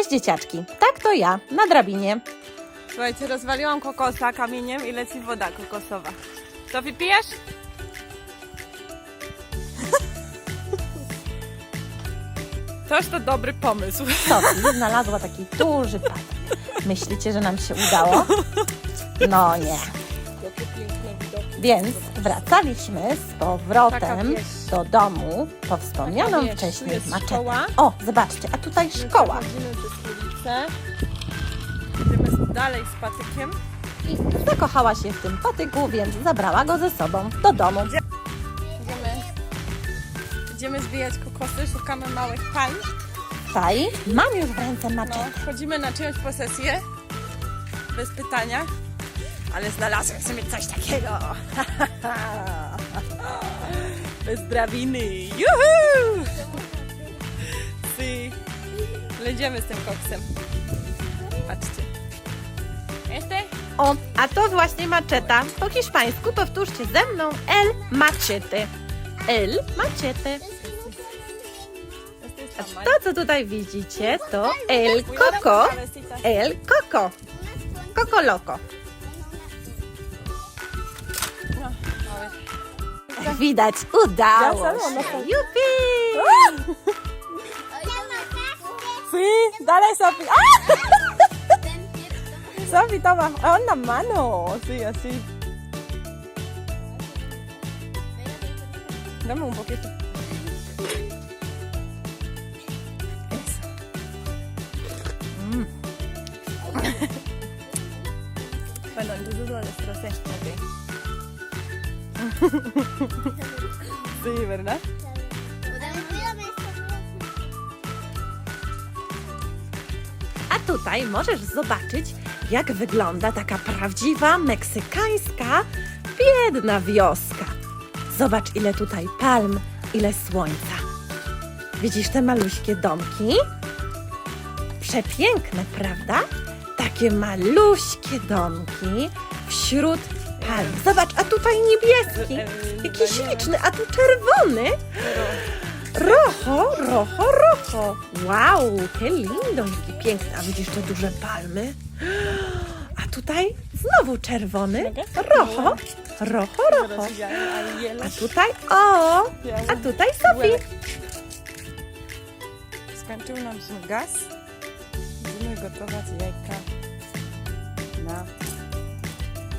Cześć dzieciaczki, tak to ja, na drabinie. Słuchajcie, rozwaliłam kokosa kamieniem i leci woda kokosowa. Sofii, pijesz? Toż to dobry pomysł. Sofii znalazła taki duży patyk. Myślicie, że nam się udało? No nie. Więc wracaliśmy z powrotem do domu po wspomnianą wieś, tu wcześniej jest maczetę. szkoła. O, zobaczcie, a tutaj szkoła. Chodzimy przez ulicę. Idziemy dalej z patykiem. I zakochała się w tym patyku, więc zabrała go ze sobą do domu. Idziemy, idziemy zbijać kokosy, szukamy małych palm. Tutaj mam już w ręce No, maczetę. wchodzimy na czyjąś posesję. Bez pytania. Ale znalazłem sobie coś takiego. Bez drabiny. Juhu! Si. Z tym koksem. Patrzcie. Este? O, a to właśnie maczeta. Po hiszpańsku powtórzcie ze mną el machete. El machete. A to, co tutaj widzicie, to el coco. El coco. Coco loco. Widać, udało Ja się. Jupi! Sí, dale Sofi. ¡Ah! Sofi, toma. Una mano. Sí, así. Dame un poquito. Eso. Mm. bueno, entonces lo destrocé. Ok. Sí, ¿verdad? A tutaj możesz zobaczyć, jak wygląda taka prawdziwa meksykańska, biedna wioska. Zobacz, ile tutaj palm, ile słońca. Widzisz te maluśkie domki? Przepiękne, prawda? Takie maluśkie domki wśród Zobacz, a tutaj niebieski, jaki śliczny, a tu czerwony. Rojo, rojo, rojo. Wow, que lindo, jaki piękny. A widzisz te duże palmy? A tutaj znowu czerwony. Rojo, rojo, rojo. A tutaj, o, a tutaj Sofii. Skończył nam się gaz. Będziemy gotować jajka na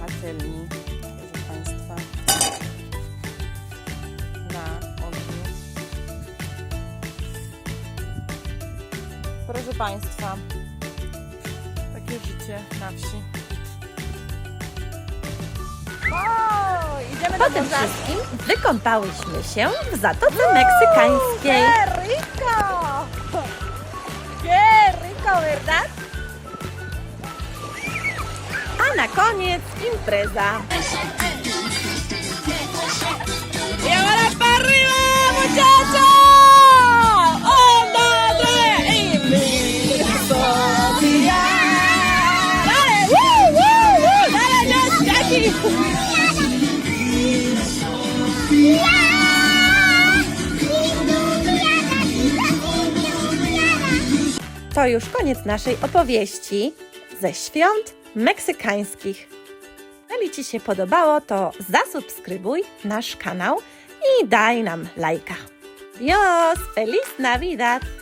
patelni, proszę Państwa. Na ogniu. Proszę Państwa, takie życie na wsi. O, idziemy Po tym wszystkim wykąpałyśmy się w Zatoce Meksykańskiej. rico! ¡Qué rico, verdad? A na koniec impreza. ¡Y ahora para arriba, muchachos! ¡Un, dos, tres! ¡Y Sofía! ¡Dale! ¡Woo, woo, woo! ¡Dale, Jackie! To już koniec naszej opowieści ze świąt meksykańskich. Jeżeli Ci się podobało, to zasubskrybuj nasz kanał i daj nam lajka. Dios, feliz Navidad!